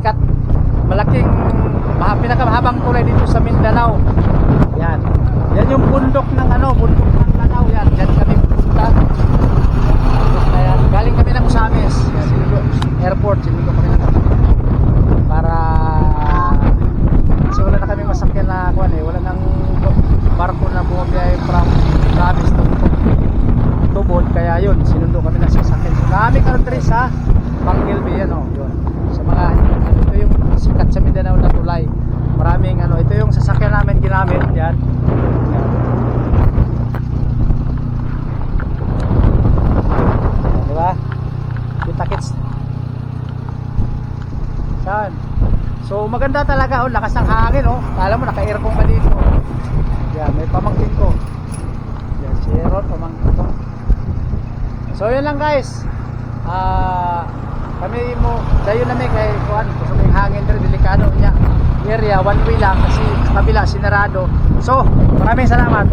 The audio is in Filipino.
sikat. Malaking, maha, pinakamahabang tulay dito sa Mindanao. Yan. Yan yung bundok ng ano, bundok ng Lanao yan. Diyan kami. Ayan. Galing kami ng Usamis. Yan, Sinundo, airport. Sinundo kami ng para kasi wala na kami masakyan na kuan eh. Wala nang barko na bumabiyahe from Travis to Tubod. Kaya yun, sinundo kami ng sasakyan. So, dami countries ha. Pangilbi yan oh. Yun. Sa mga, ito yung sikat sa Mindanao na tulay. Maraming ano, ito yung sasakyan namin. Yan. Yan. Di ba? Kita kits. Saan? So maganda talaga oh, lakas ng hangin oh. Kala mo naka-aircon ka dito. Yan, may pamangkin ko. Yan, si Aaron, pamangkin ko. So yun lang guys. Ah, kami mo dayon na may kay kuan, gusto may hangin. Area one way lang kasi kabila sinarado. So, maraming salamat.